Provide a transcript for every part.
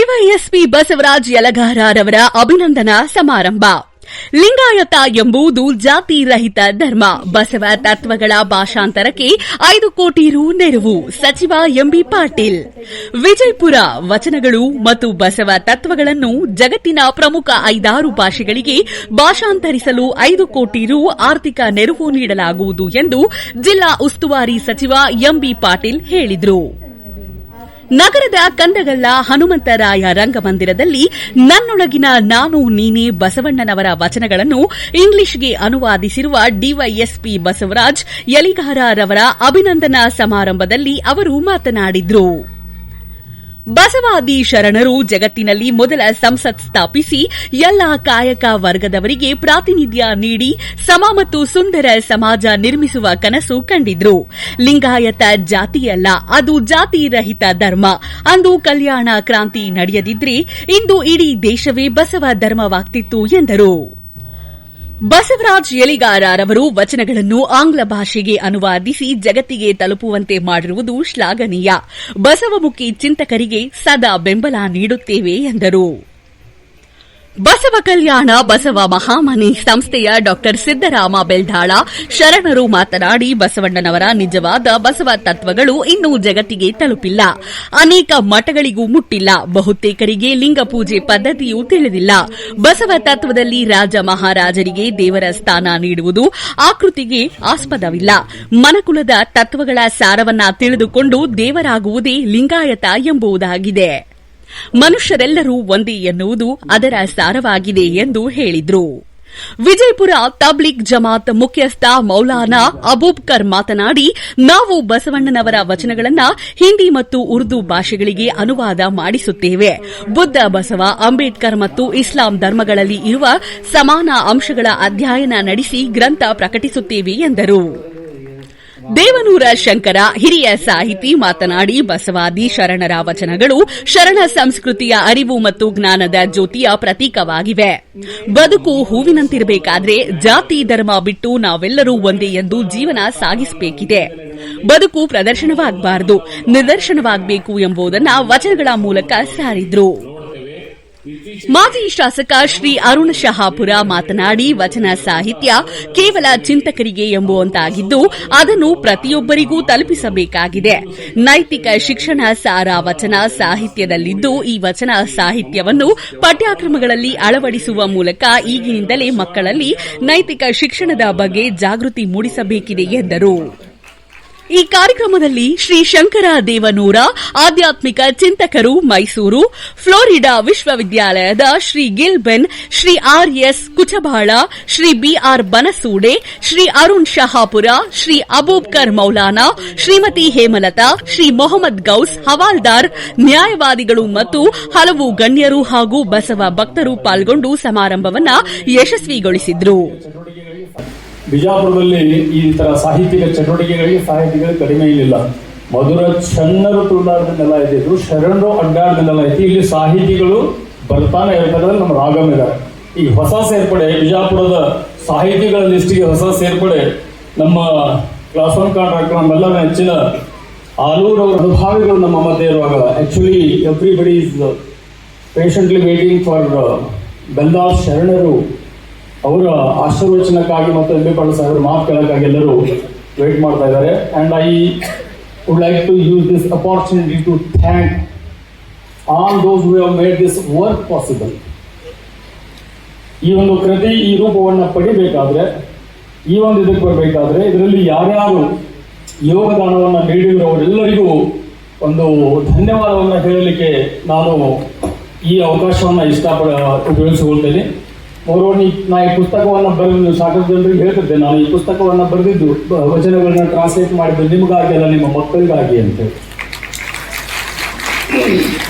DYSP Basavaraj ಯಲಗಾರರವರ ಅಭಿನಂದನಾ ಸಮಾರಂಭ. ಲಿಂಗಾಯತ ಎಂಬುದು ಜಾತಿ ರಹಿತ ಧರ್ಮ. ಬಸವ ತತ್ವಗಳ ಭಾಷಾಂತರಕ್ಕೆ ಐದು ಕೋಟಿ ರು ನೆರವು. ಸಚಿವ ಎಂಬಿ ಪಾಟೀಲ್. ವಿಜಯಪುರ ವಚನಗಳು ಮತ್ತು ಬಸವ ತತ್ವಗಳನ್ನು ಜಗತ್ತಿನ ಪ್ರಮುಖ ಐದಾರು ಭಾಷೆಗಳಿಗೆ ಭಾಷಾಂತರಿಸಲು ಐದು ಕೋಟಿ ರು ಆರ್ಥಿಕ ನೆರವು ನೀಡಲಾಗುವುದು ಎಂದು ಜಿಲ್ಲಾ ಉಸ್ತುವಾರಿ ಸಚಿವ ಎಂಬಿ ಪಾಟೀಲ್ ಹೇಳಿದರು. ನಗರದ ಕಂದಗಲ್ಲ ಹನುಮಂತರಾಯ ರಂಗಮಂದಿರದಲ್ಲಿ ನನ್ನೊಳಗಿನ ನಾನು ನೀನೇ ಬಸವಣ್ಣನವರ ವಚನಗಳನ್ನು ಇಂಗ್ಲಿಷ್ಗೆ ಅನುವಾದಿಸಿರುವ ಡಿವೈಎಸ್ಪಿ ಬಸವರಾಜ್ ಯಲಿಗಾರರವರ ಅಭಿನಂದನಾ ಸಮಾರಂಭದಲ್ಲಿ ಅವರು ಮಾತನಾಡಿದರು. ಬಸವಾದಿ ಶರಣರು ಜಗತ್ತಿನಲ್ಲಿ ಮೊದಲ ಸಂಸತ್ ಸ್ಥಾಪಿಸಿ ಎಲ್ಲ ಕಾಯಕ ವರ್ಗದವರಿಗೆ ಪ್ರಾತಿನಿಧ್ಯ ನೀಡಿ ಸಮ ಮತ್ತು ಸುಂದರ ಸಮಾಜ ನಿರ್ಮಿಸುವ ಕನಸು ಕಂಡಿದ್ರು. ಲಿಂಗಾಯತ ಜಾತಿಯಲ್ಲ ಅದು ಜಾತಿ ರಹಿತ ಧರ್ಮ. ಅಂದು ಕಲ್ಯಾಣ ಕ್ರಾಂತಿ ನಡೆಯದಿದ್ರೆ ಇಂದು ಇಡೀ ದೇಶವೇ ಬಸವ ಧರ್ಮವಾಗ್ತಿತ್ತು ಎಂದರು. ಬಸವರಾಜ್ ಯಲಿಗಾರರವರು ವಚನಗಳನ್ನು ಆಂಗ್ಲ ಭಾಷೆಗೆ ಅನುವಾದಿಸಿ ಜಗತ್ತಿಗೆ ತಲುಪುವಂತೆ ಮಾಡಿರುವುದು ಶ್ಲಾಘನೀಯ. ಬಸವಮುಖಿ ಚಿಂತಕರಿಗೆ ಸದಾ ಬೆಂಬಲ ನೀಡುತ್ತೇವೆ, ಎಂದರು. ಬಸವ ಕಲ್ಯಾಣ ಬಸವ ಮಹಾಮನಿ ಸಂಸ್ಥೆಯ ಡಾಕ್ಟರ್ ಸಿದ್ದರಾಮ ಬೆಳ್ದಾಳ ಶರಣರು ಮಾತನಾಡಿ ಬಸವಣ್ಣನವರ ನಿಜವಾದ ಬಸವ ತತ್ವಗಳು ಇನ್ನೂ ಜಗತ್ತಿಗೆ ತಲುಪಿಲ್ಲ. ಅನೇಕ ಮಠಗಳಿಗೂ ಮುಟ್ಟಿಲ್ಲ. ಬಹುತೇಕರಿಗೆ ಲಿಂಗ ಪೂಜೆ ಪದ್ದತಿಯೂ ತಿಳಿದಿಲ್ಲ. ಬಸವ ತತ್ವದಲ್ಲಿ ರಾಜ ಮಹಾರಾಜರಿಗೆ ದೇವರ ಸ್ಥಾನ ನೀಡುವುದು ಆಕೃತಿಗೆ ಆಸ್ಪದವಿಲ್ಲ. ಮನಕುಲದ ತತ್ವಗಳ ಸಾರವನ್ನ ತಿಳಿದುಕೊಂಡು ದೇವರಾಗುವುದೇ ಲಿಂಗಾಯತ ಎಂಬುದಾಗಿದೆ. ಮನುಷ್ಯರೆಲ್ಲರೂ ಒಂದೇ ಎನ್ನುವುದು ಅದರ ಸಾರವಾಗಿದೆ ಎಂದು ಹೇಳಿದ್ರು. ವಿಜಯಪುರ ತಬ್ಲಿಕ್ ಜಮಾತ್ ಮುಖ್ಯಸ್ಥ ಮೌಲಾನಾ ಅಬೂಬ್ಕರ್ ಮಾತನಾಡಿ, ನಾವು ಬಸವಣ್ಣನವರ ವಚನಗಳನ್ನು ಹಿಂದಿ ಮತ್ತು ಉರ್ದು ಭಾಷೆಗಳಿಗೆ ಅನುವಾದ ಮಾಡಿಸುತ್ತೇವೆ. ಬುದ್ದ ಬಸವ, ಅಂಬೇಡ್ಕರ್ ಮತ್ತು ಇಸ್ಲಾಂ ಧರ್ಮಗಳಲ್ಲಿ ಇರುವ ಸಮಾನ ಅಂಶಗಳ ಅಧ್ಯಯನ ನಡೆಸಿ ಗ್ರಂಥ ಪ್ರಕಟಿಸುತ್ತೇವೆ ಎಂದರು. ದೇವನೂರ ಶಂಕರ ಹಿರಿಯ ಸಾಹಿತಿ ಮಾತನಾಡಿ ಬಸವಾದಿ ಶರಣರ ವಚನಗಳು ಶರಣ ಸಂಸ್ಕೃತಿಯ ಅರಿವು ಮತ್ತು ಜ್ಞಾನದ ಜ್ಯೋತಿಯ ಪ್ರತೀಕವಾಗಿವೆ. ಬದುಕು ಹೂವಿನಂತಿರಬೇಕಾದ್ರೆ ಜಾತಿ ಧರ್ಮ ಬಿಟ್ಟು ನಾವೆಲ್ಲರೂ ಒಂದೇ ಎಂದು ಜೀವನ ಸಾಗಿಸಬೇಕಿದೆ. ಬದುಕು ಪ್ರದರ್ಶನವಾಗಬಾರದು, ನಿದರ್ಶನವಾಗಬೇಕು ಎಂಬುದನ್ನು ವಚನಗಳ ಮೂಲಕ ಸಾರಿದ್ರು. ಮಾಜಿ ಶಾಸಕ ಶ್ರೀ ಅರುಣ್ ಶಹಾಪುರ ಮಾತನಾಡಿ, ವಚನ ಸಾಹಿತ್ಯ ಕೇವಲ ಚಿಂತಕರಿಗೆ ಎಂಬುವಂತಾಗಿದ್ದು, ಅದನ್ನು ಪ್ರತಿಯೊಬ್ಬರಿಗೂ ತಲುಪಿಸಬೇಕಾಗಿದೆ. ನೈತಿಕ ಶಿಕ್ಷಣ ಸಾರ ವಚನ ಸಾಹಿತ್ಯದಲ್ಲಿದ್ದು, ಈ ವಚನ ಸಾಹಿತ್ಯವನ್ನು ಪಠ್ಯಕ್ರಮಗಳಲ್ಲಿ ಅಳವಡಿಸುವ ಮೂಲಕ ಈಗಿನಿಂದಲೇ ಮಕ್ಕಳಲ್ಲಿ ನೈತಿಕ ಶಿಕ್ಷಣದ ಬಗ್ಗೆ ಜಾಗೃತಿ ಮೂಡಿಸಬೇಕಿದೆ ಎಂದರು. ಈ ಕಾರ್ಯಕ್ರಮದಲ್ಲಿ ಶ್ರೀ ಶಂಕರ ದೇವನೂರ ಆಧ್ಯಾತ್ಮಿಕ ಚಿಂತಕರು ಮೈಸೂರು, ಫ್ಲೋರಿಡಾ ವಿಶ್ವವಿದ್ಯಾಲಯದ Shri ಗಿಲ್ಬೆನ್, Shri R S Kuchabala, Shri B R Banasode, Shri Arun Shahapur, Shri Abubakar Maulana, Shrimati Hemalatha, Shri Mohammed Gous Havaldar, ನ್ಯಾಯವಾದಿಗಳು ಮತ್ತು ಹಲವು ಗಣ್ಯರು ಹಾಗೂ ಬಸವ ಭಕ್ತರು ಪಾಲ್ಗೊಂಡು ಸಮಾರಂಭವನ್ನು ಯಶಸ್ವಿಗೊಳಿಸಿದ್ರು. ಬಿಜಾಪುರದಲ್ಲಿ ಈ ತರ ಸಾಹಿತ್ಯಿಕ ಚಟುವಟಿಕೆಗಳಿಗೆ ಸಾಹಿತಿಗಳು ಕಡಿಮೆ ಇರಲಿಲ್ಲ ಮಧುರ ಚನ್ನರು ನೆಲ ಇದ್ದಿದ್ರು ಶರಣರು ಅಡ್ಡಾಡಿದ ನೆಲ ಐತಿ ಇಲ್ಲಿ ಸಾಹಿತಿಗಳು ಬರ್ತಾನೆ ಇರ್ತಾರೆ ನಮ್ಮ ರಾಗಮ್ ಇದ್ದಾರೆ. ಈ ಹೊಸ ಸೇರ್ಪಡೆ, ಬಿಜಾಪುರದ ಸಾಹಿತಿಗಳ ಲಿಸ್ಟಿಗೆ ಹೊಸ ಸೇರ್ಪಡೆ, ನಮ್ಮ ಕ್ಲಾಸ್ ಒನ್ ಕಾಂಟ್ರಾಕ್ಟರ್ ನಮ್ಮೆಲ್ಲ ಹೆಚ್ಚಿನ ಆಲೂರ್ ಅವರ ಅನುಭಾವಿಗಳು ನಮ್ಮ ಮಧ್ಯೆ ಇರುವಾಗ actually everybody is patiently waiting for Beldas ಶರಣರು. ಅವರ ಆಶೀರ್ವಚನಕ್ಕಾಗಿ ಮತ್ತು ಎಂ ಬಿ ಪಾಟೀಲ್ ಸಾಹೇಬರ ಮಾತು ಕೇಳೋಕ್ಕಾಗಿ ಎಲ್ಲರೂ ವೇಟ್ ಮಾಡ್ತಾ ಇದ್ದಾರೆ. And I would like to use this opportunity to thank all those who have made this work possible ಈ ಒಂದು ಕೃತಿ ಈ ರೂಪವನ್ನು ಪಡಿಬೇಕಾದ್ರೆ, ಈ ಒಂದು ಇದಕ್ಕೆ ಬರಬೇಕಾದ್ರೆ, ಇದರಲ್ಲಿ ಯಾರ್ಯಾರು ಯೋಗದಾನವನ್ನು ನೀಡಿರುವವರೆಲ್ಲರಿಗೂ ಒಂದು ಧನ್ಯವಾದವನ್ನು ಹೇಳಲಿಕ್ಕೆ ನಾನು ಈ ಅವಕಾಶವನ್ನು ಇಷ್ಟಪಡ, ಉಪಯೋಗಿಸಿಕೊಳ್ತೇನೆ. ಮೋರೋನಿ ನಾ ಈ ಪುಸ್ತಕವನ್ನು ಬರೆದು ಸಾಕಷ್ಟು ಜನರಿಗೆ ಹೇಳ್ತಿದ್ದೆ. ನಾನು ಈ ಪುಸ್ತಕವನ್ನು ಬರೆದಿದ್ದು ವಚನಗಳನ್ನ ಟ್ರಾನ್ಸ್ಲೇಟ್ ಮಾಡಿದ್ದು ನಿಮಗಾಗಿ ಅಲ್ಲ, ನಿಮ್ಮ ಮಕ್ಕಳಿಗಾಗಿ ಅಂತ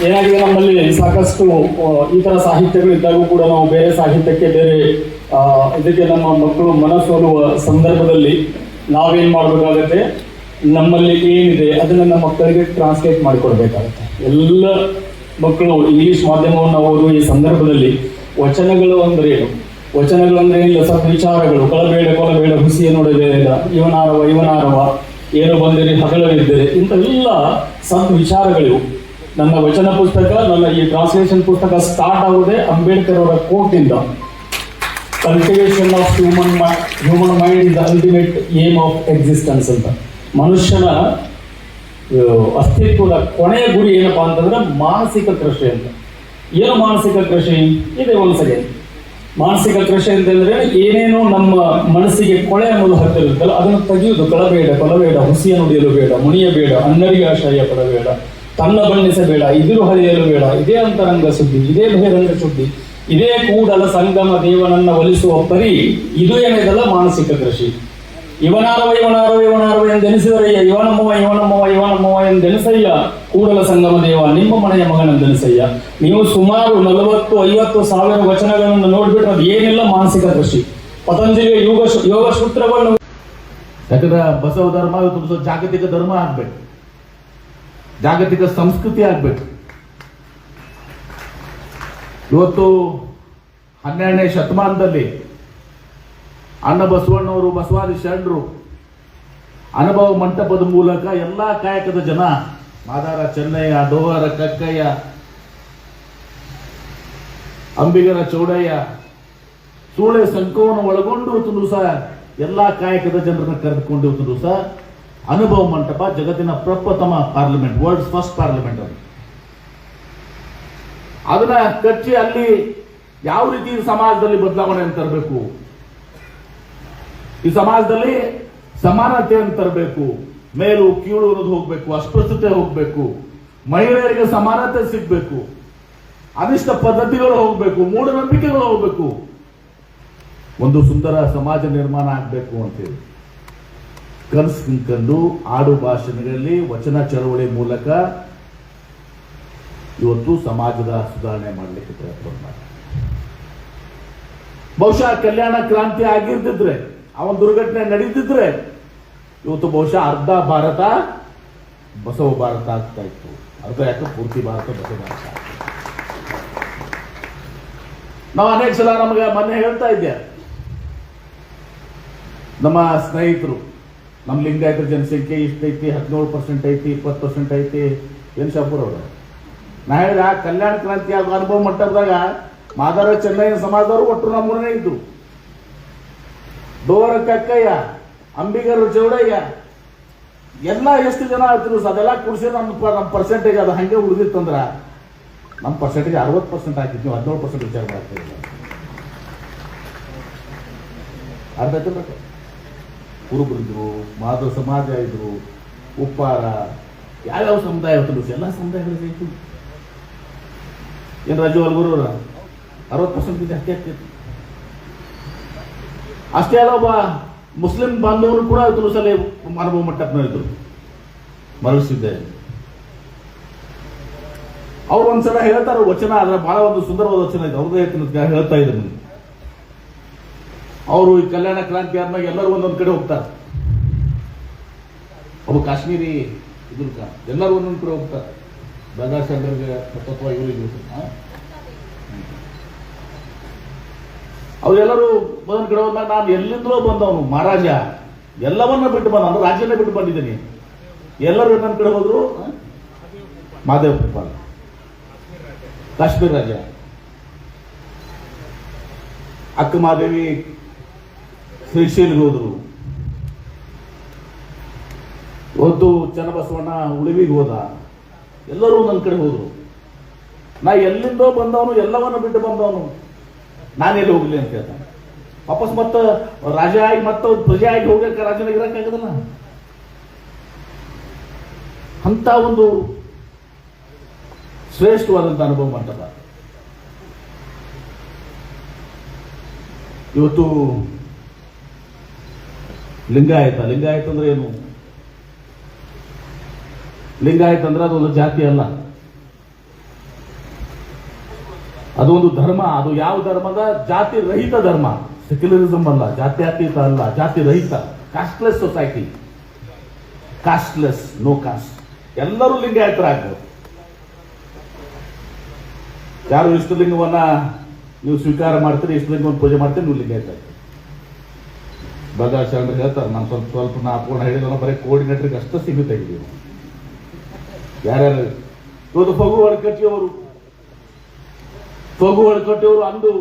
ಏನಾಗಿದೆ ನಮ್ಮಲ್ಲಿ? ಸಾಕಷ್ಟು ಈ ಥರ ಸಾಹಿತ್ಯಗಳು ಇದ್ದಾಗೂ ಕೂಡ ನಾವು ಬೇರೆ ಸಾಹಿತ್ಯಕ್ಕೆ ಬೇರೆ ಇದಕ್ಕೆ ನಮ್ಮ ಮಕ್ಕಳು ಮನಸ್ಸೋಲುವ ಸಂದರ್ಭದಲ್ಲಿ ನಾವೇನು ಮಾಡಬೇಕಾಗತ್ತೆ? ನಮ್ಮಲ್ಲಿ ಏನಿದೆ ಅದನ್ನು ನಮ್ಮ ಮಕ್ಕಳಿಗೆ ಟ್ರಾನ್ಸ್ಲೇಟ್ ಮಾಡಿಕೊಡ್ಬೇಕಾಗತ್ತೆ. ಎಲ್ಲ ಮಕ್ಕಳು ಇಂಗ್ಲಿಷ್ ಮಾಧ್ಯಮವನ್ನು ಓದುವ ಈ ಸಂದರ್ಭದಲ್ಲಿ ವಚನಗಳು ಅಂದ್ರೆ ಏನು? ವಚನಗಳು ಅಂದ್ರೆ ಏನಿಲ್ಲ ಸತ್ ವಿಚಾರಗಳು. ಕೊಳಬೇಡ ಕೊಳಬೇಡ ಹುಸಿಯ ನೋಡಬೇಡ ಇವನಾರವ ಇವನಾರವ. ಏನು ಬಂದಿರಿ, ಹಗಲವಿದ್ದರೆ. ಇಂಥವೆಲ್ಲ ಸತ್ ವಿಚಾರಗಳಿವು. ನನ್ನ ವಚನ ಪುಸ್ತಕ, ನನ್ನ ಈ ಟ್ರಾನ್ಸ್ಲೇಷನ್ ಪುಸ್ತಕ ಸ್ಟಾರ್ಟ್ ಆಗುವುದೇ ಅಂಬೇಡ್ಕರ್ ಅವರ ಕೋಟ್ನಿಂದ cultivation of human human mind is the ultimate aim of existence ಅಂತ. ಮನುಷ್ಯನ ಅಸ್ತಿತ್ವದ ಕೊನೆಯ ಗುರಿ ಏನಪ್ಪಾ ಅಂತಂದ್ರೆ ಮಾನಸಿಕ ಕೃಷಿ ಅಂತ. ಏನು ಮಾನಸಿಕ ಕೃಷಿ? ಇದೆ ಒಂದ್ಸಗೆ ಮಾನಸಿಕ ಕೃಷಿ ಅಂತಂದ್ರೆ ಏನೇನೋ ನಮ್ಮ ಮನಸ್ಸಿಗೆ ಕೊಳೆ ಅನ್ನೋದು ಹತ್ತಿರುತ್ತಲ್ಲ, ಅದನ್ನು ತೆಗೆಯುವುದು. ಕಳಬೇಡ, ಕೊಲಬೇಡ, ಹುಸಿಯ ನುಡಿಯಲು ಬೇಡ ಮುನಿಯಬೇಡ ಅನ್ನರಿಗೆ ಆಶ್ರಯ ಪಡಬೇಡ, ತನ್ನ ಬಣ್ಣಿಸಬೇಡ, ಇದಿರು ಹರಿಯಲು ಬೇಡ. ಇದೇ ಅಂತರಂಗ ಸುದ್ದಿ ಇದೇ ಬಹಿರಂಗ ಸುದ್ದಿ ಇದೇ ಕೂಡಲ ಸಂಗಮ ದೇವನನ್ನ ಒಲಿಸುವ ಪರಿ ಇದು ಏನಿದಲ್ಲ ಮಾನಸಿಕ ಕೃಷಿ. ಇವನಾರವ ಇವನಾರವ ಇವನಾರವ ಎಂದೆನಿಸಿದರಯ್ಯ, ಇವನಮ್ಮವ ಇವನಮ್ಮವ ಇವನಮ್ಮವ ಎಂದೆನಿಸಯ್ಯ. ಕೂಡಲ ಸಂಗಮ ದೇವ, ನಿಮ್ಮ ಮನೆಯ ಮಗನೆಂದೆನಿಸಯ್ಯ. ನೀವು ಸುಮಾರು ನಲವತ್ತು, ಐವತ್ತು ಸಾವಿರ ವಚನಗಳನ್ನು ನೋಡ್ಬಿಟ್ರೆ ಅದು ಏನಿಲ್ಲ ಮಾನಸಿಕ ದೃಷ್ಟಿ. ಪತಂಜಲಿಯ ಯೋಗ ಯೋಗ ಸೂತ್ರವನ್ನು ಯಾಕಂದ್ರೆ ಬಸವ ಧರ್ಮ ಇವತ್ತು ಜಾಗತಿಕ ಧರ್ಮ ಆಗ್ಬೇಕು. ಜಾಗತಿಕ ಸಂಸ್ಕೃತಿ ಆಗ್ಬೇಕು. ಇವತ್ತು ಹನ್ನೆರಡನೇ ಶತಮಾನದಲ್ಲಿ ಅಣ್ಣ ಬಸವಣ್ಣವರು, ಬಸವಾದಿ ಶರಣರು ಅನುಭವ ಮಂಟಪದ ಮೂಲಕ ಎಲ್ಲಾ ಕಾಯಕದ ಜನ ಮಾದಾರ ಚೆನ್ನಯ್ಯ ದೋಹರ ಕಕ್ಕಯ್ಯ ಅಂಬಿಗರ ಚೌಡಯ್ಯ, ಸೂಳೆ ಸಂಕವನ್ನು ಒಳಗೊಂಡು ಸಹ, ಎಲ್ಲಾ ಕಾಯಕದ ಜನರನ್ನು ಕರೆದುಕೊಂಡು ಸಹ, ಅನುಭವ ಮಂಟಪ ಜಗತ್ತಿನ ಪ್ರಪ್ರಥಮ ಪಾರ್ಲಿಮೆಂಟ್ ವರ್ಲ್ಡ್ ಫಸ್ಟ್ ಪಾರ್ಲಿಮೆಂಟ್ ಅದು. ಅದನ್ನ ಕಚ್ಚಿ ಅಲ್ಲಿ ಯಾವ ರೀತಿ ಸಮಾಜದಲ್ಲಿ ಬದಲಾವಣೆಯನ್ನು ತರಬೇಕು? ಈ ಸಮಾಜದಲ್ಲಿ ಸಮಾನತೆಯನ್ನು ತರಬೇಕು, ಮೇಲು ಕೀಳು ಅನ್ನೋದು ಹೋಗ್ಬೇಕು, ಅಸ್ಪೃಶ್ಯತೆ ಹೋಗ್ಬೇಕು, ಮಹಿಳೆಯರಿಗೆ ಸಮಾನತೆ ಸಿಗ್ಬೇಕು. ಅನಿಷ್ಟ ಪದ್ಧತಿಗಳು ಹೋಗಬೇಕು, ಮೂಢನಂಬಿಕೆಗಳು ಹೋಗ್ಬೇಕು. ಒಂದು ಸುಂದರ ಸಮಾಜ ನಿರ್ಮಾಣ ಆಗಬೇಕು ಅಂತೇಳಿ. ಕನಸು ಕಂಡು ಆಡು ಭಾಷಣಗಳಲ್ಲಿ ವಚನ ಚಳವಳಿ ಮೂಲಕ ಇವತ್ತು ಸಮಾಜದ ಸುಧಾರಣೆ ಮಾಡಲಿಕ್ಕೆ ಪ್ರಯತ್ನ ಮಾಡ್ತಾರೆ. ಬಹುಶಃ ಕಲ್ಯಾಣ ಕ್ರಾಂತಿ ಆಗಿರ್ದಿದ್ರೆ ಆ ಒಂದು ದುರ್ಘಟನೆ ನಡೀತಿದ್ರೆ ಇವತ್ತು ಬಹುಶಃ ಅರ್ಧ ಭಾರತ ಬಸವ ಭಾರತ ಆಗ್ತಾ ಇತ್ತು. ಅರ್ಧ ಯಾಕೆ? ಪೂರ್ತಿ ಭಾರತ ಬಸವ ಭಾರತ. ನಾವು ಅನೇಕ ಸಲ ನಮಗೆ ಮೊನ್ನೆ ಹೇಳ್ತಾ ಇದ್ದೆ. ನಮ್ಮ ಸ್ನೇಹಿತರು, ನಮ್ಮ ಲಿಂಗಾಯತರ ಜನಸಂಖ್ಯೆ ಇಷ್ಟೈತಿ ಹದಿನೇಳು ಪರ್ಸೆಂಟ್ ಐತಿ, ಇಪ್ಪತ್ತು ಪರ್ಸೆಂಟ್ ಐತಿ ಏನು ಶಾಪುರ್ ಅವರು. ನಾ ಹೇಳಿದ ಕಲ್ಯಾಣ ಕ್ರಾಂತಿ ಆದ ಅನುಭವ ಮಟ್ಟದಾಗ ಮಾದಾರ ಚೆನ್ನೈನ ಸಮಾಜದವರು ಒಟ್ಟು ನಮ್ಮೂರನೇ ಇದ್ದು ಡೋರ ಕಕ್ಕಯ್ಯ, ಅಂಬಿಗರು ಚೌಡಯ್ಯ, ಎಲ್ಲ ಎಷ್ಟು ಜನ ಆಗ್ತಿರು ಅದೆಲ್ಲ ಕುಡಿಸಿ ನಮ್ಮ ನಮ್ಮ ಪರ್ಸೆಂಟೇಜ್ ಅದು ಹಂಗೆ ಉಳಿದಿತ್ತಂದ್ರ ನಮ್ಮ ಪರ್ಸೆಂಟೇಜ್ ಅರವತ್ತು ಪರ್ಸೆಂಟ್ ಹಾಕಿದ್ದು ನೀವು ಹದಿನೇಳು ಪರ್ಸೆಂಟ್ ವಿಚಾರ ಮಾಡ್ತಾ ಅರ್ಥ ಆಯ್ತಲ್ಲ ಕುರುಬರಿದ್ರು, ಮಾಧವ ಸಮಾಜ ಇದ್ರು, ಉಪ್ಪಾರ, ಯಾವ್ಯಾವ ಸಮುದಾಯ ಹೊತ್ತು ಎಲ್ಲ ಸಮುದಾಯಗಳು ಬೇಕು ಏನು ರಾಜು ಅಲ್ಗುರು ಅರವತ್ತು ಪರ್ಸೆಂಟ್ ಇದೆ ಅಷ್ಟೇ ಆಗ್ತಿತ್ತು. ಅಷ್ಟೇ ಅಲ್ಲ, ಒಬ್ಬ ಮುಸ್ಲಿಂ ಬಾಂಧವರು ಕೂಡ ಇವತ್ತು ಸಲ ಅನುಭವ ಮಟ್ಟಪ್ನಲ್ಲಿದ್ರು ಮರಳಿಸಿದ್ದೆ. ಅವ್ರು ಒಂದ್ಸಲ ಹೇಳ್ತಾರೆ ವಚನ ಅದ್ರ ಬಹಳ ಒಂದು ಸುಂದರವಾದ ವಚನ ಇದೆ. ಅವ್ರದೇ ಹೇಳ್ತಾ ಇದ್ರು ಅವರು ಈ ಕಲ್ಯಾಣ ಕ್ರಾಂತಿ ಆದ್ಮೇಲೆ ಎಲ್ಲರೂ ಒಂದೊಂದು ಕಡೆ ಹೋಗ್ತಾರೆ. ಒಬ್ಬ ಕಾಶ್ಮೀರಿ ಇದ್ರ ಎಲ್ಲರೂ ಒಂದೊಂದು ಕಡೆ ಹೋಗ್ತಾರೆ. ದಾದಾ ಸಾಹೇಬ್ರಿಗೆ ಅಥವಾ ಅವರೆಲ್ಲರೂ ಒಂದೊಂದು ಕಡೆ ಹೋದಾಗ ನಾನು ಎಲ್ಲಿಂದಲೋ ಬಂದವನು, ಮಹಾರಾಜ. ಎಲ್ಲವನ್ನ ಬಿಟ್ಟು ಬಂದ ರಾಜ್ಯನೇ ಬಿಟ್ಟು ಬಂದಿದ್ದೀನಿ. ಎಲ್ಲರೂ ನನ್ನ ಕಡೆ ಹೋದ್ರು? ಮಾದೇವ್ ಕಾಶ್ಮೀರ ರಾಜ್ಯ. ಅಕ್ಕ ಮಾದೇವಿ ಶ್ರೀಶೈಲಿಗೆ ಹೋದ್ರು ಇವತ್ತು ಚನ್ನಬಸವಣ್ಣ ಉಳಿವಿಗೆ ಹೋದ. ಎಲ್ಲರೂ ನನ್ನ ಕಡೆ ಹೋದರು. ನಾ ಎಲ್ಲಿಂದೋ ಬಂದವನು, ಎಲ್ಲವನ್ನ ಬಿಟ್ಟು ಬಂದವನು. ನಾನೆಲ್ಲಿ ಹೋಗ್ಲಿ ಅಂತ ಹೇಳ್ತಾನೆ ವಾಪಸ್ ಮತ್ತೆ ರಾಜ ಆಗಿ ಮತ್ತ ಪ್ರಜೆ ಆಗಿ ಹೋಗಕ್ಕೆ ರಾಜನಾಗಿ ಇರಕ್ಕಾಗದಲ್ಲ? ಅಂತ ಒಂದು ಶ್ರೇಷ್ಠವಾದಂತ ಅನುಭವ ಮಂಟಪ ಇವತ್ತು ಲಿಂಗಾಯತ ಲಿಂಗಾಯತ ಅಂದ್ರೆ ಏನು? ಲಿಂಗಾಯತ ಅಂದ್ರೆ ಅದೊಂದು ಜಾತಿ ಅಲ್ಲ. ಅದು ಒಂದು ಧರ್ಮ, ಅದು ಯಾವ ಧರ್ಮದ ಜಾತಿ ರಹಿತ ಧರ್ಮ. ಸೆಕ್ಯುಲರಿಸಂ ಅಲ್ಲ, ಜಾತ್ಯತೀತ ಅಲ್ಲ, ಜಾತಿ ರಹಿತ casteless society casteless no caste ಎಲ್ಲರೂ ಲಿಂಗಾಯತರಾಗ್ಬೋದು. ಯಾರು ಇಷ್ಟಲಿಂಗವನ್ನ ನೀವು ಸ್ವೀಕಾರ ಮಾಡ್ತೀರಿ ಇಷ್ಟಲಿಂಗವನ್ನು ಪೂಜೆ ಮಾಡ್ತೀರಿ ನೀವು ಲಿಂಗಾಯತ ಆಗ್ತೀರಿ ಅಂದ್ರೆ ಹೇಳ್ತಾರೆ, ನಾನು ಸ್ವಲ್ಪ ಸ್ವಲ್ಪ ನಾ ಅಪ್ಕೊಂಡು ಹೇಳಿದ ಬರೀ ಕೋಆರ್ಡಿನೇಟರ್ಗೆ ಅಷ್ಟು ಸೀಮಿತ ಆಗಿದ್ದೀವಿ ಯಾರ್ಯಾರು? ಇವತ್ತು ಫಗು ಒಳಕಟ್ಟಿಯವರು ಫಗು ಒಳಕಟ್ಟಿಯವರು ಅಂದು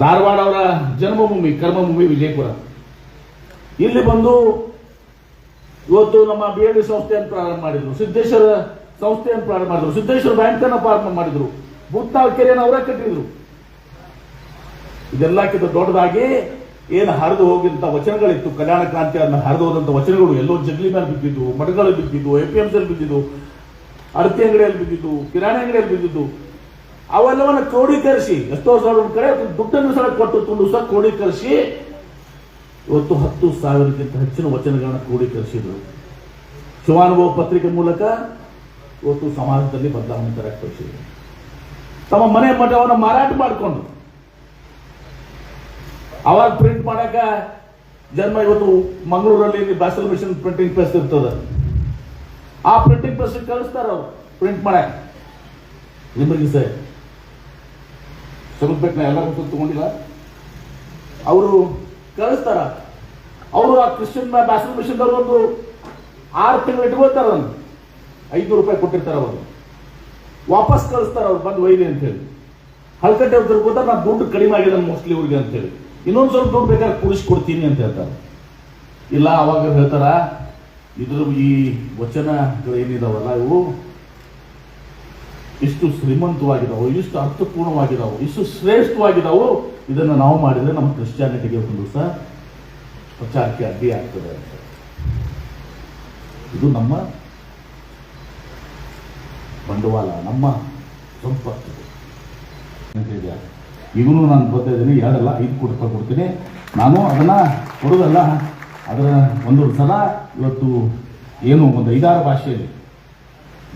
ಧಾರವಾಡ ಅವರ ಜನ್ಮಭೂಮಿ, ಕರ್ಮಭೂಮಿ ವಿಜಯಪುರ. ಇಲ್ಲಿ ಬಂದು ಇವತ್ತು ನಮ್ಮ ಬಿ ಎಲ್ ಸಂಸ್ಥೆಯನ್ನು ಪ್ರಾರಂಭ ಮಾಡಿದ್ರು. ಸಿದ್ದೇಶ್ವರ ಸಂಸ್ಥೆಯನ್ನು ಪ್ರಾರಂಭ ಮಾಡಿದ್ರು? ಸಿದ್ದೇಶ್ವರ ಬ್ಯಾಂಕ್ ಅನ್ನು ಪ್ರಾರಂಭ ಮಾಡಿದ್ರು? ಭೂತ್ನಾಳ್ ಕೆರೆಯನ್ನು ಅವರೇ ಕಟ್ಟಿದ್ರು. ಇದೆಲ್ಲಕ್ಕಿಂತ ದೊಡ್ಡದಾಗಿ ಏನು ಹರಿದು ಹೋಗಿದ್ದ ವಚನಗಳಿತ್ತು. ಕಲ್ಯಾಣ ಕ್ರಾಂತಿ ಅನ್ನ ಹರಿದು ಹೋದಂತ ವಚನಗಳು ಎಲ್ಲೋ ಜಗ್ಲಿ ಮೇಲೆ ಬಿದ್ದಿದ್ದು, ಮಠಗಳಲ್ಲಿ ಬಿದ್ದಿದ್ದು ಎ ಪಿ ಎಂ ಬಿದ್ದಿದ್ದು ಅಡತಿ ಅಂಗಡಿಯಲ್ಲಿ ಬಿದ್ದಿದ್ದು, ಕಿರಾಣಿ ಅಂಗಡಿಯಲ್ಲಿ ಬಿದ್ದಿದ್ದು. ಅವೆಲ್ಲವನ್ನ ಕ್ರೋಢೀಕರಿಸಿ ಎಷ್ಟೋ ಸಾವಿರ ಕಡೆ ದುಡ್ಡನ್ನು ಸಹ ಕೊಟ್ಟು ತುಂಡು ಸಹ ಕ್ರೋಢೀಕರಿಸಿ ಇವತ್ತು ಹತ್ತು ಸಾವಿರಕ್ಕಿಂತ ಹೆಚ್ಚಿನ ವಚನಗಳನ್ನ ಕ್ರೋಢೀಕರಿಸಿದ್ರು ಶಿವಾನುಭವ ಪತ್ರಿಕೆ ಮೂಲಕ ಇವತ್ತು ಸಮಾಜದಲ್ಲಿ ಬದಲಾವಣೆ ತರಕ್ಕೆ ಕಳಿಸಿದ್ರು ತಮ್ಮ ಮನೆ ಮಠವನ್ನು ಮಾರಾಟ ಮಾಡಿಕೊಂಡು. ಅವಾಗ ಪ್ರಿಂಟ್ ಮಾಡಕ ಜನ್ಮ ಇವತ್ತು ಮಂಗಳೂರಲ್ಲಿ ಬ್ಯಾಸಲ್ ಮಿಷನ್ ಪ್ರಿಂಟಿಂಗ್ ಪ್ರೆಸ್ ಇರ್ತದ. ಆ ಪ್ರಿಂಟಿಂಗ್ ಪ್ರೆಸ್ ಕಳಿಸ್ತಾರ ಅವ್ರು ಪ್ರಿಂಟ್ ಮಾಡಕ್ ನಿಮಗೆ ಸರ್, ಸ್ವಲ್ಪ ನಾ ಎಲ್ಲ ತಗೊಂಡಿಲ್ಲ? ಅವರು ಕಳಿಸ್ತಾರ. ಅವರು ಆ ಕ್ರಿಶ್ಚಿಯನ್ ಬ್ಯಾಸಲ್ ಮಿಷನ್ ಒಂದು ಆರು ತಿಂಗಳು ಇಟ್ಕೊಳ್ತಾರ ಐದು ರೂಪಾಯಿ ಕೊಟ್ಟಿರ್ತಾರೆ ಅವರು. ವಾಪಸ್ ಕಳಿಸ್ತಾರ ಅವ್ರು ಬಂದು ಒಯ್ಲಿ ಅಂತ ಹೇಳಿ ಹಲ್ಕಟ್ಟೆ ಹೋದ್ರೆ ತಿರ್ಗೋತಾರೆ ನಾನು ದುಡ್ಡು ಕಡಿಮೆ ಆಗಿದೆ ಮೋಸ್ಟ್ಲಿ ಇವ್ರಿಗೆ ಅಂತ ಹೇಳಿ ಇನ್ನೊಂದು ಸ್ವಲ್ಪ ದುಡ್ಡು ಬೇಕಾದ್ರೆ ಕೂಡಿಸಿ ಕೊಡ್ತೀನಿ ಅಂತ ಹೇಳ್ತಾರೆ. ಇಲ್ಲ, ಅವಾಗ ಹೇಳ್ತಾರ, ಇದ್ರ ಈ ವಚನಗಳು ಏನಿದಾವಲ್ಲ ಇವು? ಇಷ್ಟು ಶ್ರೀಮಂತವಾಗಿದ್ದಾವೆ ಇಷ್ಟು ಅರ್ಥಪೂರ್ಣವಾಗಿದಾವು, ಇಷ್ಟು ಶ್ರೇಷ್ಠವಾಗಿದಾವು. ಇದನ್ನು ನಾವು ಮಾಡಿದ್ರೆ ನಮ್ಮ ಕ್ರಿಶ್ಚಿಯಾನಿಟಿಗೆ ಒಂದು ಸಹ ಪ್ರಚಾರಕ್ಕೆ ಅಡ್ಡಿ ಆಗ್ತದೆ ಅಂತ. ಇದು ನಮ್ಮ ಬಂಡವಾಳ ನಮ್ಮ ಸಂಪತ್ತು ಹೇಳಿದೆ ಈಗಲೂ ನಾನು ಬರ್ತಾ ಇದ್ದೀನಿ. ಎರಡಲ್ಲ ಐದು ಕೋಟಿ ರೂಪಾಯಿ ಕೊಡ್ತೀನಿ ನಾನು ಅದನ್ನ ಕೊಡೋದಲ್ಲ. ಅದರ ಒಂದು ಸಲ ಇವತ್ತು ಏನು ಒಂದು ಐದಾರು ಭಾಷೆಯಲ್ಲಿ,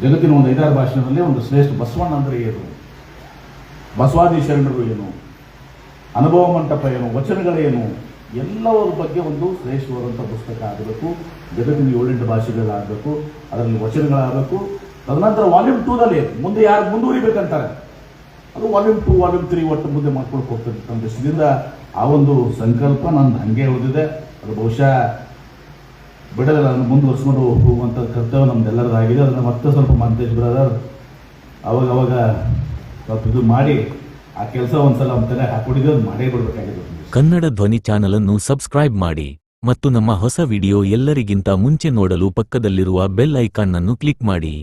ಜಗತ್ತಿನ ಒಂದು ಐದಾರು ಭಾಷೆಯಲ್ಲಿ ಒಂದು ಶ್ರೇಷ್ಠ ಬಸವಣ್ಣ ಅಂದರೆ ಏನು? ಬಸವಾದಿ ಶರಣರು ಏನು? ಅನುಭವ ಮಂಟಪ ಏನು? ವಚನಗಳೇನು ಎಲ್ಲವರ ಬಗ್ಗೆ ಒಂದು ಶ್ರೇಷ್ಠವಾದಂಥ ಪುಸ್ತಕ ಆಗಬೇಕು. ಜಗತ್ತಿನ ಏಳೆಂಟು ಭಾಷೆಗಳಾಗಬೇಕು. ಅದರಲ್ಲಿ ವಚನಗಳಾಗಬೇಕು. ತದನಂತರ ವಾಲ್ಯೂಮ್ ಟೂದಲ್ಲಿ ಮುಂದೆ ಯಾರು ಮುಂದುವರಿಬೇಕಂತಾರೆ? ಅದು ವಾಲ್ಯೂಮ್ ಟೂ ವಾಲ್ಯೂಮ್ ತ್ರೀ ಒಟ್ಟು ಮುಂದೆ ಮಾಡ್ಕೊಂಡು ಹೋಗ್ತದೆ. ನಮ್ಮ ದೇಶದಿಂದ ಆ ಒಂದು ಸಂಕಲ್ಪ ನಂದು ಹಂಗೆ ಉಳಿದಿದೆ ಅದು ಬಹುಶಃ ಬಿಡೋದಿಲ್ಲ ಅದನ್ನು ಮುಂದುವರ್ಸ್ಕೊಂಡು ಹೋಗುವಂಥ ಕರ್ತವ್ಯ ನಮ್ದೆಲ್ಲರದಾಗಿದೆ. ಅದನ್ನು ಮತ್ತೆ ಸ್ವಲ್ಪ ಮಂತೇಶ್ ಬ್ರದರ್, ಅವಾಗ ಅವಾಗ ಸ್ವಲ್ಪ ಇದು ಮಾಡಿ, ಆ ಕೆಲಸ ಒಂದ್ಸಲ ಒಂದ್ಸಲ ಹಾಕೊಂಡಿದ್ದೆ ಅದು ಮಾಡೇ ಬಿಡ್ಬೇಕಾಗಿದೆ. ಕನ್ನಡ ಧ್ವನಿ ಚಾನಲ್ ಅನ್ನು ಸಬ್ಸ್ಕ್ರೈಬ್ ಮಾಡಿ ಮತ್ತು ನಮ್ಮ ಹೊಸ ವಿಡಿಯೋ ಎಲ್ಲರಿಗಿಂತ ಮುಂಚೆ ನೋಡಲು ಪಕ್ಕದಲ್ಲಿರುವ ಬೆಲ್ ಐಕಾನ್ ಅನ್ನು ಕ್ಲಿಕ್ ಮಾಡಿ.